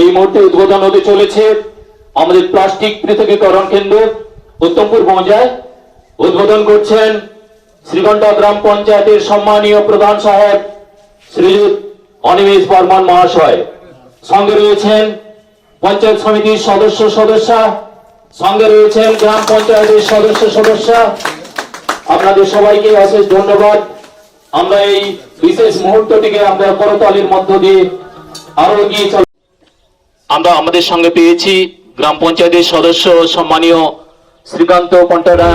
এই মুহূর্তে উদ্বোধন হতে চলেছে আমাদের প্লাস্টিক পৃথকীকরণ কেন্দ্র। উত্তমপুর মৌজায় উদ্বোধন করছেন শ্রীকণ্ঠা গ্রাম পঞ্চায়েতের সম্মানীয় প্রধান সাহেব শ্রীযুত অনিমেষ বর্মন মহাশয়। সঙ্গে রয়েছেন পঞ্চায়েত সমিতির সদস্য সদস্যা, সঙ্গে রয়েছেন গ্রাম পঞ্চায়েতের সদস্য সদস্যা। আপনাদের সবাইকে অশেষ ধন্যবাদ। আমরা এই বিশেষ মুহূর্তটিকে আমরা করতালির মধ্য দিয়ে আরও এগিয়ে আমরা আমাদের সঙ্গে পেয়েছি গ্রাম পঞ্চায়েতের সদস্য সম্মানীয় শ্রীকান্ত কণ্ঠরা।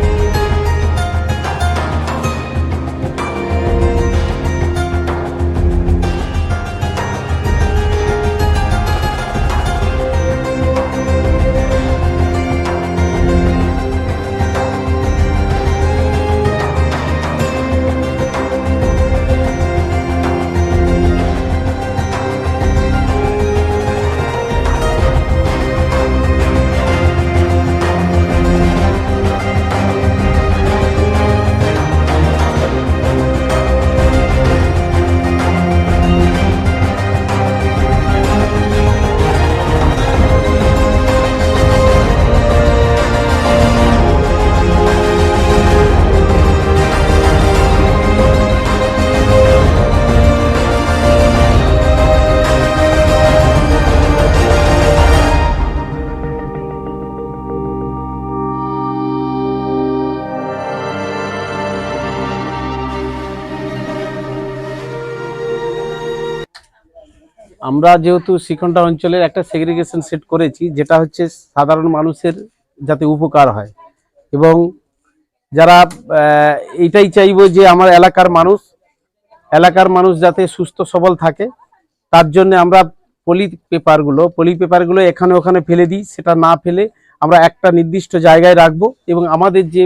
আমরা যেহেতু শ্রীকণ্ঠা অঞ্চলের একটা সেগ্রিগেশন সেট করেছি যেটা হচ্ছে সাধারণ মানুষের যাতে উপকার হয়। এবং যারা আহ, এইটাই চাইব যে আমার এলাকার মানুষ এলাকার মানুষ যাতে সুস্থ সবল থাকে তার জন্য আমরা পলি পেপারগুলো পলি পেপারগুলো এখানে ওখানে ফেলে দিই সেটা না ফেলে আমরা একটা নির্দিষ্ট জায়গায় রাখব এবং আমাদের যে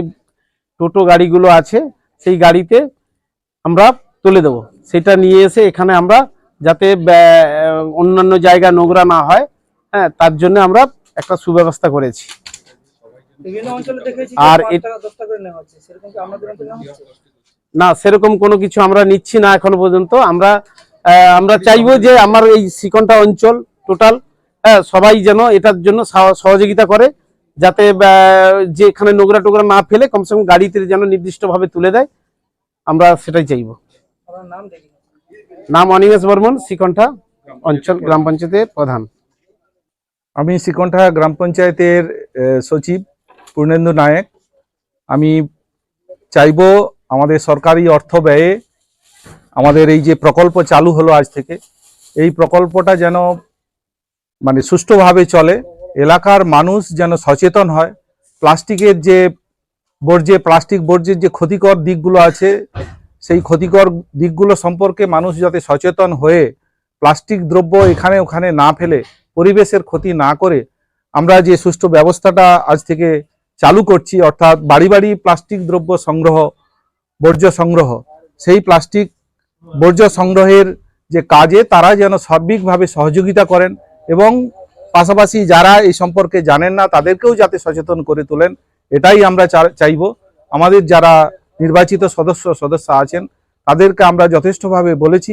টোটো গাড়িগুলো আছে সেই গাড়িতে আমরা তুলে দেবো। সেটা নিয়ে এসে এখানে আমরা যাতে অন্যান্য জায়গা নোংরা না হয় হ্যাঁ তার জন্য আমরা একটা সুব্যবস্থা করেছি। আর না সেরকম কোনো কিছু আমরা নিচ্ছি না এখনও পর্যন্ত। আমরা আমরা চাইব যে আমার এই শ্রীকণ্ঠা অঞ্চল টোটাল হ্যাঁ সবাই যেন এটার জন্য সহ- সহযোগিতা করে যাতে যে এখানে নোংরা টোংরা না ফেলে কমসে কম গাড়িতে যেন নির্দিষ্টভাবে তুলে দেয় আমরা সেটাই চাইব। নাম অনিমেষ বর্মন শ্রীকণ্ঠা। অঞ্চল গ্রাম পঞ্চায়েতের প্রধান। আমি শ্রীকণ্ঠা গ্রাম পঞ্চায়েতের সচিব পূর্ণেন্দু নায়েক। আমি চাইব আমাদের সরকারি অর্থ ব্যয়ে আমাদের এই যে প্রকল্প চালু হলো আজ থেকে এই প্রকল্পটা যেন মানে সুষ্ঠুভাবে চলে এলাকার মানুষ যেন সচেতন হয় প্লাস্টিকের যে বর্জ্যে প্লাস্টিক বর্জ্যের যে ক্ষতিকর দিকগুলো আছে সেই ক্ষতিকর দিকগুলো সম্পর্কে মানুষ যাতে সচেতন হয়ে প্লাস্টিক দ্রব্য এখানে ওখানে না ফেলে পরিবেশের ক্ষতি না করে আমরা যে সুষ্ঠু ব্যবস্থাটা আজ থেকে চালু করছি, অর্থাৎ বাড়ি বাড়ি প্লাস্টিক দ্রব্য সংগ্রহ, বর্জ্য সংগ্রহ, সেই প্লাস্টিক বর্জ্য সংগ্রহের যে কাজে তারা যেন সার্বিকভাবে সহযোগিতা করেন এবং পাশাপাশি যারা এই সম্পর্কে জানেন না, তাদেরকেও যাতে সচেতন করে তোলেন, এটাই আমরা চাইব। আমাদের যারা নির্বাচিত সদস্য সদস্য আছেন, তাদেরকে আমরা যথেষ্টভাবে বলেছি